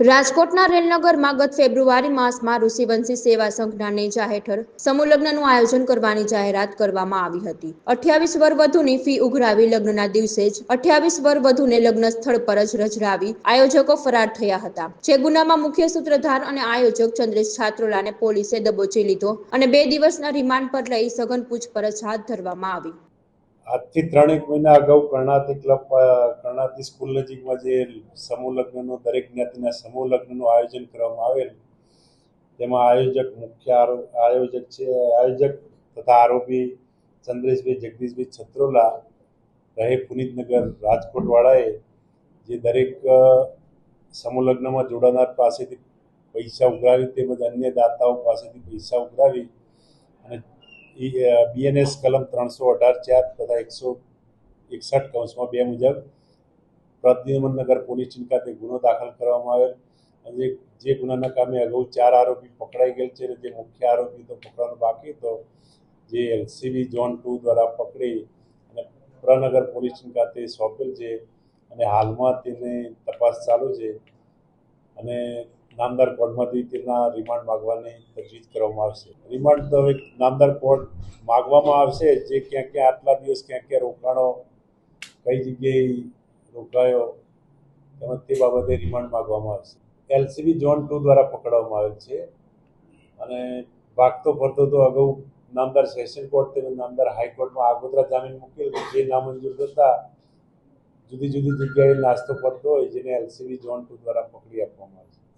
રાજકોટના રેલનગરમાં ગત ફેબ્રુઆરી માસમાં ઋષિવંશી સેવા સંઘના નેજા હેઠળ સમૂહ લગ્નનું આયોજન કરવાની જાહેરાત કરવામાં આવી હતી. અઠ્યાવીસ વર વધુની ફી ઉઘરાવી લગ્નના દિવસે જ અઠ્યાવીસ વર વધુને લગ્ન સ્થળ પર જ રજરાવી આયોજકો ફરાર થયા હતા. જે ગુનામાં મુખ્ય સૂત્રધાર અને આયોજક ચંદ્રેશ છાત્રોલાને પોલીસે દબોચી લીધો અને બે દિવસના રિમાન્ડ પર લઈ સઘન પૂછપરછ હાથ ધરવામાં આવી. આજથી ત્રણેક મહિના અગાઉ કર્ણાતી ક્લબ કર્ણાતી સ્કૂલ નજીકમાં જે સમૂહ લગ્નનું, દરેક જ્ઞાતિના સમૂહ લગ્નનું આયોજન કરવામાં આવેલ, તેમાં આયોજક મુખ્ય આયોજક છે, આયોજક તથા આરોપી ચંદ્રેશભાઈ, જગદીશભાઈ છત્રોલા, રહે પુનિતનગર રાજકોટવાળાએ, જે દરેક સમૂહ લગ્નમાં જોડાનાર પાસેથી પૈસા ઉઘરાવી તેમજ અન્ય દાતાઓ પાસેથી પૈસા ઉઘરાવી અને બીએનએસ કલમ ત્રણસો અઢાર, ચાર તથા એકસો એકસઠ કૌંસમાં બે મુજબ પ્રદ્યુમનગર પોલીસ સ્ટેશન ખાતે ગુનો દાખલ કરવામાં આવેલ. અને જે ગુનાના કામે અગાઉ ચાર આરોપી પકડાઈ ગયેલ છે અને જે મુખ્ય આરોપી તો પકડવાનો બાકી હતો જે એલસીબી, ઝોન ટુ દ્વારા પકડી અને પ્રનગર પોલીસ સ્ટેશન ખાતે સોંપેલ છે અને હાલમાં તેને તપાસ ચાલુ છે. અને નામદાર કોર્ટમાંથી તેના રિમાન્ડ માગવાની તજવીજ કરવામાં આવશે. રિમાન્ડ તો હવે નામદાર કોર્ટ માગવામાં આવશે જે ક્યાં ક્યાં આટલા દિવસ ક્યાં ક્યાં રોકાણો, કઈ જગ્યાએ રોકાયો તેમજ તે બાબતે રિમાન્ડ માગવામાં આવશે. એલસીબી ઝોન ટુ દ્વારા પકડવામાં આવેલ છે અને ભાગતો ફરતો તો અગાઉ નામદાર સેશન કોર્ટ તેમજ નામદાર હાઈકોર્ટમાં આગોતરા જામીન મૂકેલ જે નામંજૂર થતા જુદી જુદી જગ્યાએ નાસ્તો કરતો હોય જેને એલસીબી ઝોન ટુ દ્વારા પકડી આપવામાં આવે છે